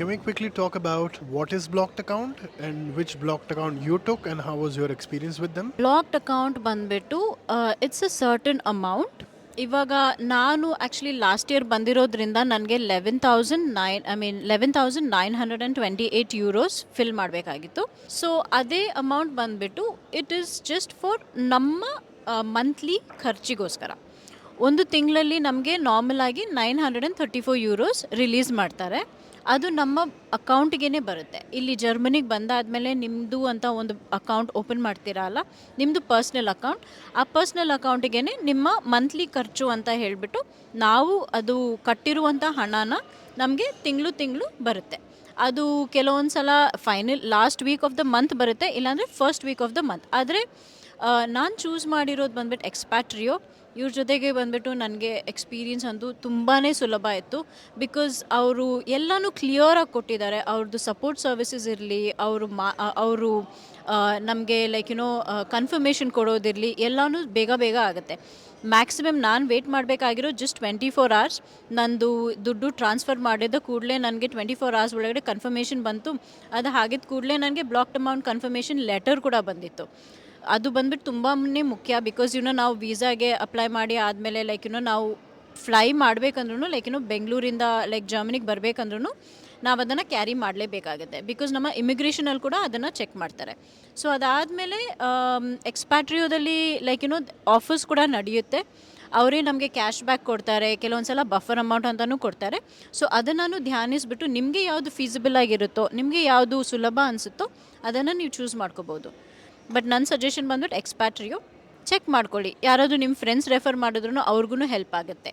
Can we quickly talk about what is blocked account and which blocked account you took and how was your experience with them? Blocked account ಬಂದ್ಬಿಟ್ಟು it's a certain amount ಇವಾಗ ನಾನು actually last year ಬಂದಿರೋದ್ರಿಂದ ನನಗೆ eleven thousand nine I mean eleven thousand nine hundred and twenty eight euros fill ಮಾಡಬೇಕಾಗಿತ್ತು. So ಅದೇ amount ಬಂದ್ಬಿಟ್ಟು it is just for ನಮ್ಮ monthly ಖರ್ಚಿಗೋಸ್ಕರ. ಒಂದು ತಿಂಗಳಲ್ಲಿ ನಮಗೆ ನಾರ್ಮಲ್ ಆಗಿ nine hundred and thirty four euros release ಮಾಡ್ತಾರೆ. ಅದು ನಮ್ಮ ಅಕೌಂಟ್ಗೇ ಬರುತ್ತೆ. ಇಲ್ಲಿ ಜರ್ಮನಿಗೆ ಬಂದಾದಮೇಲೆ ನಿಮ್ಮದು ಅಂತ ಒಂದು ಅಕೌಂಟ್ ಓಪನ್ ಮಾಡ್ತೀರಲ್ಲ ನಿಮ್ಮದು ಪರ್ಸ್ನಲ್ ಅಕೌಂಟ್ ಆ ಪರ್ಸ್ನಲ್ ಅಕೌಂಟಿಗೆ ನಿಮ್ಮ ಮಂತ್ಲಿ ಖರ್ಚು ಅಂತ ಹೇಳಿಬಿಟ್ಟು ನಾವು ಅದು ಕಟ್ಟಿರುವಂಥ ಹಣನ ನಮಗೆ ತಿಂಗಳು ತಿಂಗಳು ಬರುತ್ತೆ. ಅದು ಕೆಲವೊಂದು ಸಲ final last week of the month ಬರುತ್ತೆ, ಇಲ್ಲಾಂದರೆ first week of the month ಆದರೆ ನಾನು ಚೂಸ್ ಮಾಡಿರೋದು ಬಂದ್ಬಿಟ್ಟು ಎಕ್ಸ್ಪ್ಯಾಟ್ರಿಯೋ ಇವ್ರ ಜೊತೆಗೆ ಬಂದ್ಬಿಟ್ಟು ನನಗೆ ಎಕ್ಸ್ಪೀರಿಯನ್ಸ್ ಅಂತೂ ತುಂಬಾ ಸುಲಭ ಇತ್ತು ಬಿಕಾಸ್ ಅವರು ಎಲ್ಲನೂ ಕ್ಲಿಯರಾಗಿ ಕೊಟ್ಟಿದ್ದಾರೆ. ಅವ್ರದ್ದು ಸಪೋರ್ಟ್ ಸರ್ವಿಸಸ್ ಇರಲಿ, ಅವರು ಮಾ ಅವರು ನಮಗೆ ಲೈಕ್ ಯುನೋ ಕನ್ಫರ್ಮೇಷನ್ ಕೊಡೋದಿರಲಿ, ಎಲ್ಲನೂ ಬೇಗ ಬೇಗ ಆಗುತ್ತೆ. ಮ್ಯಾಕ್ಸಿಮಮ್ ನಾನು ವೇಟ್ ಮಾಡಬೇಕಾಗಿರೋ ಜಸ್ಟ್ ಟ್ವೆಂಟಿ ಫೋರ್ ಅವರ್ಸ್ ನಂದು ದುಡ್ಡು ಟ್ರಾನ್ಸ್ಫರ್ ಮಾಡಿದ ಕೂಡಲೇ ನನಗೆ ಟ್ವೆಂಟಿ ಫೋರ್ ಅವರ್ಸ್ ಒಳಗಡೆ ಕನ್ಫರ್ಮೇಷನ್ ಬಂತು. ಅದು ಹಾಗಿದ್ದ ಕೂಡಲೇ ನನಗೆ ಬ್ಲಾಕ್ಡ್ ಅಮೌಂಟ್ ಕನ್ಫರ್ಮೇಷನ್ ಲೆಟರ್ ಕೂಡ ಬಂದಿತ್ತು. ಅದು ಬಂದ್ಬಿಟ್ಟು ತುಂಬಾ ಮುಖ್ಯ ಬಿಕಾಸ್ ಯುನೋ ನಾವು ವೀಸಾಗೆ ಅಪ್ಲೈ ಮಾಡಿ ಆದಮೇಲೆ ಲೈಕ್ ಯುನೋ ನಾವು ಫ್ಲೈ ಮಾಡಬೇಕಂದ್ರೂ ಲೈಕ್ ಯುನೋ ಬೆಂಗಳೂರಿಂದ ಲೈಕ್ ಜರ್ಮನಿಗೆ ಬರಬೇಕಂದ್ರೂ ನಾವು ಅದನ್ನು ಕ್ಯಾರಿ ಮಾಡಲೇಬೇಕಾಗುತ್ತೆ. ಬಿಕಾಸ್ ನಮ್ಮ ಇಮಿಗ್ರೇಷನಲ್ಲಿ ಕೂಡ ಅದನ್ನು ಚೆಕ್ ಮಾಡ್ತಾರೆ. ಸೊ ಅದಾದಮೇಲೆ ಎಕ್ಸ್ಪ್ಯಾಟ್ರಿಯೋದಲ್ಲಿ ಲೈಕ್ ಯುನೋ ಆಫರ್ಸ್ ಕೂಡ ನಡೆಯುತ್ತೆ. ಅವರೇ ನಮಗೆ ಕ್ಯಾಶ್ ಬ್ಯಾಕ್ ಕೊಡ್ತಾರೆ ಕೆಲವೊಂದು ಸಲ ಬಫರ್ ಅಮೌಂಟ್ ಅಂತಲೂ ಕೊಡ್ತಾರೆ. ಸೊ ಅದನ್ನು ಧ್ಯಾನಿಸ್ಬಿಟ್ಟು ನಿಮಗೆ ಯಾವುದು ಫೀಸಿಬಲ್ ಆಗಿರುತ್ತೋ, ನಿಮಗೆ ಯಾವುದು ಸುಲಭ ಅನಿಸುತ್ತೋ ಅದನ್ನು ನೀವು ಚೂಸ್ ಮಾಡ್ಕೋಬೋದು. ಬಟ್ ನನ್ನ ಸಜೆಷನ್ ಬಂದ್ಬಿಟ್ಟು ಎಕ್ಸ್ಪ್ಯಾಟ್ರಿಯೋ ಚೆಕ್ ಮಾಡ್ಕೊಳ್ಳಿ. ಯಾರಾದರೂ ನಿಮ್ಮ ಫ್ರೆಂಡ್ಸ್ ರೆಫರ್ ಮಾಡಿದ್ರು ಅವ್ರಿಗೂ ಹೆಲ್ಪ್ ಆಗುತ್ತೆ.